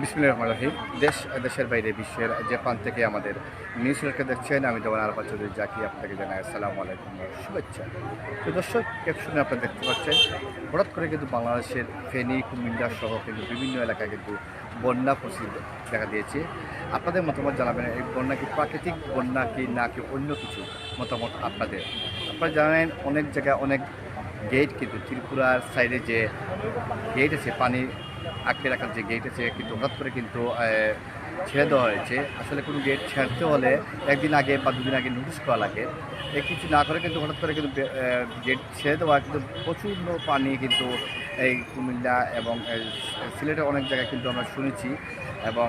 বিসমিল্লাহির রহমানির রহিম। দেশ দেশের বাইরে বিশ্বের যে প্রান্ত থেকে আমাদের নিউজকে দেখছেন, আমি দেওয়ান আরফা চৌধুরী জাকি আপনাকে জানাই আসসালামু আলাইকুম শুভেচ্ছা। তো দর্শক ক্যাপশনে আপনারা দেখতে পাচ্ছেন, হঠাৎ করে কিন্তু বাংলাদেশের ফেনী, কুমিল্লা সহ কিন্তু বিভিন্ন এলাকায় কিন্তু বন্যা পরিস্থিতি দেখা দিয়েছে। আপনাদের মতামত জানাবেন, এই বন্যা কি প্রাকৃতিক বন্যা কি না কি অন্য কিছু মতামত আপনাদের? আপনারা জানেন, অনেক জায়গায় অনেক গেট কিন্তু ত্রিপুরার সাইডে যে গেট আছে, পানি আটকে রাখার যে গেট আছে, কিন্তু হঠাৎ করে কিন্তু ছেড়ে দেওয়া হয়েছে। আসলে কোনো গেট ছাড়তে হলে একদিন আগে বা দুদিন আগে নোটিশ করা লাগে। এই কিছু না করে কিন্তু হঠাৎ করে কিন্তু গেট ছেড়ে দেওয়া কিন্তু প্রচুর পানি কিন্তু এই কুমিল্লা এবং এই সিলেটের অনেক জায়গায় কিন্তু আমরা শুনেছি। এবং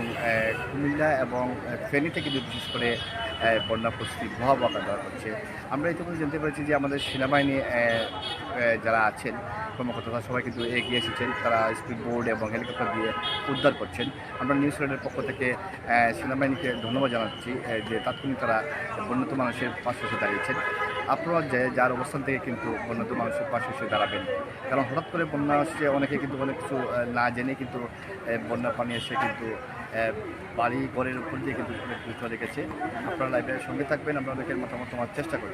কুমিল্লা এবং ফেনীতে কিন্তু বিশেষ করে বন্যা পরিস্থিতি ভয়াবহ ধারণ করছে আমরা ইতিমধ্যে জানতে পেরেছি যে আমাদের সেনাবাহিনী যারা আছেন কর্মকর্তারা সবাই কিন্তু এগিয়ে এসেছেন। তারা স্পিড বোর্ড এবং হেলিকপ্টার দিয়ে উদ্ধার করছেন। আমরা নিউজ রেডের পক্ষ থেকে সেনাবাহিনীকে ধন্যবাদ জানাচ্ছি যে তাৎক্ষণিক তারা বন্যত মানুষের পাশে এসে দাঁড়িয়েছেন। আপনারা যে যার অবস্থান থেকে কিন্তু বন্যত মানুষের পাশে এসে দাঁড়াবেন। কারণ হঠাৎ করে বন্যা আসছে অনেকে কিন্তু অনেক কিছু না জেনে কিন্তু আহ, বন্যা পানি এসে কিন্তু বাড়ি ঘরের উপর দিয়ে কিন্তু চলে গেছে। আপনারা লাইব্রেরির সঙ্গে থাকবেন আমরা অনেকের মতামত তোমার চেষ্টা করব।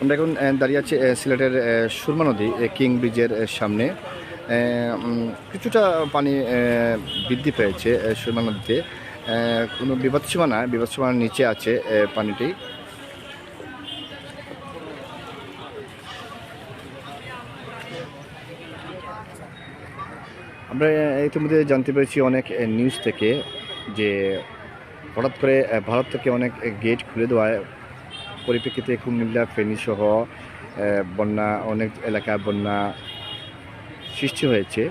আমরা এখন দাঁড়িয়ে আছি সিলেটের সুরমা নদী কিং ব্রিজের সামনে। কিছুটা পানি বৃদ্ধি পেয়েছে সুরমা নদীতে। কোনো বিপদসীমা না, বিপদসীমার নিচে আছে পানিটি। আমরা ইতিমধ্যে জানতে পেরেছি অনেক নিউজ থেকে যে হঠাৎ করে ভারত থেকে অনেক গেট খুলে দেওয়ায়। পরিপ্রেক্ষিতে কুমিল্লা ফেনী সহ বন্যা, অনেক এলাকা বন্যা সৃষ্টি হয়েছে।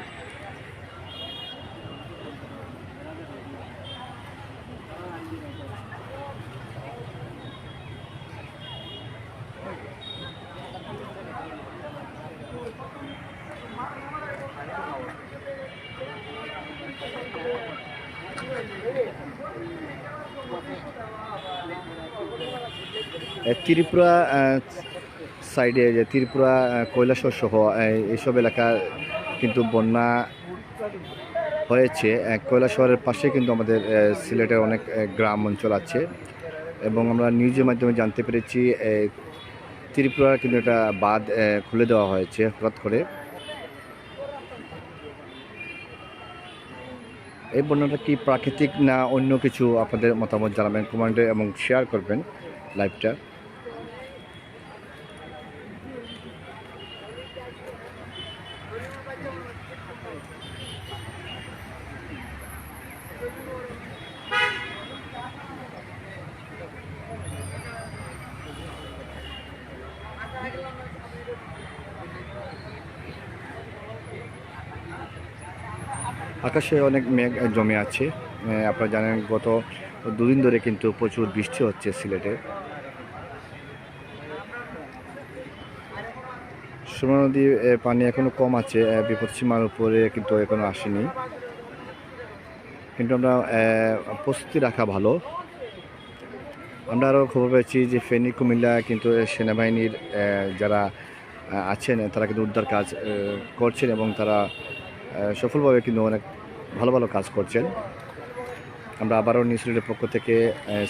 ত্রিপুরা সাইডে যে ত্রিপুরা আহ, সহ এইসব এলাকা কিন্তু বন্যা হয়েছে। আহ, কৈলাসহরের পাশে কিন্তু আমাদের সিলেটের অনেক গ্রাম অঞ্চল আছে। এবং আমরা নিউজের মাধ্যমে জানতে পেরেছি ত্রিপুরার কিন্তু একটা আহ, খুলে দেওয়া হয়েছে হঠাৎ করে। এই বন্যাটা কি প্রাকৃতিক না অন্য কিছু? আপনাদের মতামত জানাবেন কমেন্টে এবং শেয়ার করবেন লাইভটা। আকাশে অনেক মেঘ জমে আছে। আপনারা জানেন গত দুদিন ধরে কিন্তু প্রচুর বৃষ্টি হচ্ছে সিলেটে। সুরমা নদীর পানি এখনও কম আছে বিপদসীমার উপরে কিন্তু এখনও আসেনি। কিন্তু আমরা প্রস্তুতি রাখা ভালো। আমরা আরও খবর পেয়েছি যে ফেনী, কুমিল্লা কিন্তু সেনাবাহিনীর যারা আছেন, তারা কিন্তু উদ্ধার কাজ করছেন এবং তারা সফলভাবে কিন্তু অনেক ভালো ভালো কাজ করছেন। আমরা আবারও নিউজিল্যান্ডের পক্ষ থেকে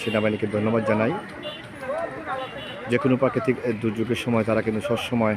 সেনাবাহিনীকে ধন্যবাদ জানাই। যে কোনো প্রাকৃতিক দুর্যোগের সময় তারা কিন্তু সবসময়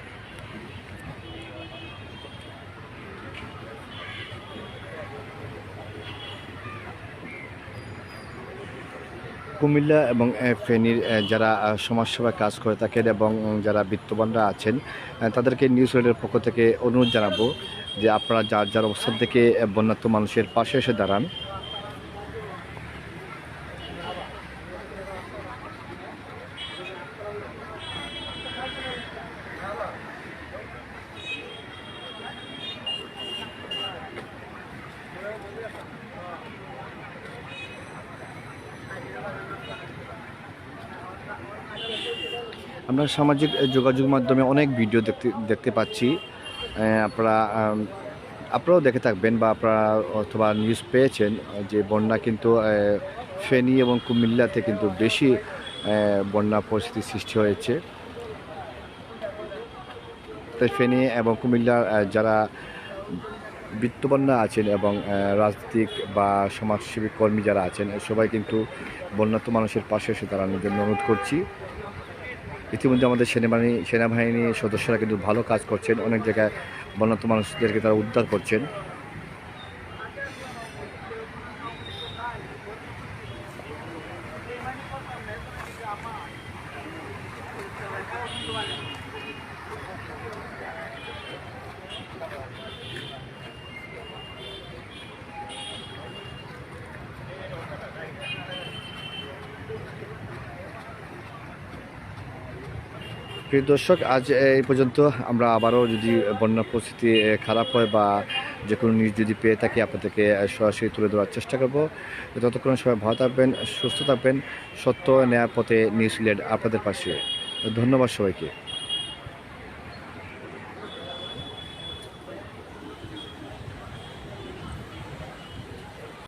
কুমিল্লা এবং ফেনীর যারা সমাজসেবা কাজ করে থাকেন এবং যারা বিত্তবানরা আছেন তাদেরকে নিউজ রেডের পক্ষ থেকে অনুরোধ জানাব যে আপনারা যার যার অবস্থান থেকে বন্যাত্ম মানুষের পাশে এসে দাঁড়ান। আমরা সামাজিক যোগাযোগ মাধ্যমে অনেক ভিডিও দেখতে দেখতে পাচ্ছি। আপনারা আপনারাও দেখে থাকবেন বা আপনারা অথবা নিউজ পেয়েছেন যে বন্যা কিন্তু ফেনী এবং কুমিল্লাতে কিন্তু বেশি বন্যা পরিস্থিতির সৃষ্টি হয়েছে। তাই ফেনী এবং কুমিল্লার যারা বৃত্তবন্যা আছেন এবং রাজনৈতিক বা সমাজসেবী কর্মী যারা আছেন, সবাই কিন্তু বন্যাত্ম মানুষের পাশে এসে দাঁড়ানোর জন্য অনুরোধ করছি। ইতিমধ্যে আমাদের সেনাবাহিনী, সেনাবাহিনীর সদস্যরা কিন্তু ভালো কাজ করছেন। অনেক জায়গায় বন্যাত মানুষদেরকে তারা উদ্ধার করছেন। প্রিয় দর্শক, আজ এই পর্যন্ত আমরা আবারও যদি বন্যার পরিস্থিতি খারাপ হয় বা যে কোনো নিউজ যদি পেয়ে থাকি, আপনাদেরকে সরাসরি তুলে ধরার চেষ্টা করব। ততক্ষণ সবাই ভালো থাকবেন, সুস্থ থাকবেন। সত্য নেয়ার পথে নিউজ লিড আপনাদের পাশে। ধন্যবাদ সবাইকে।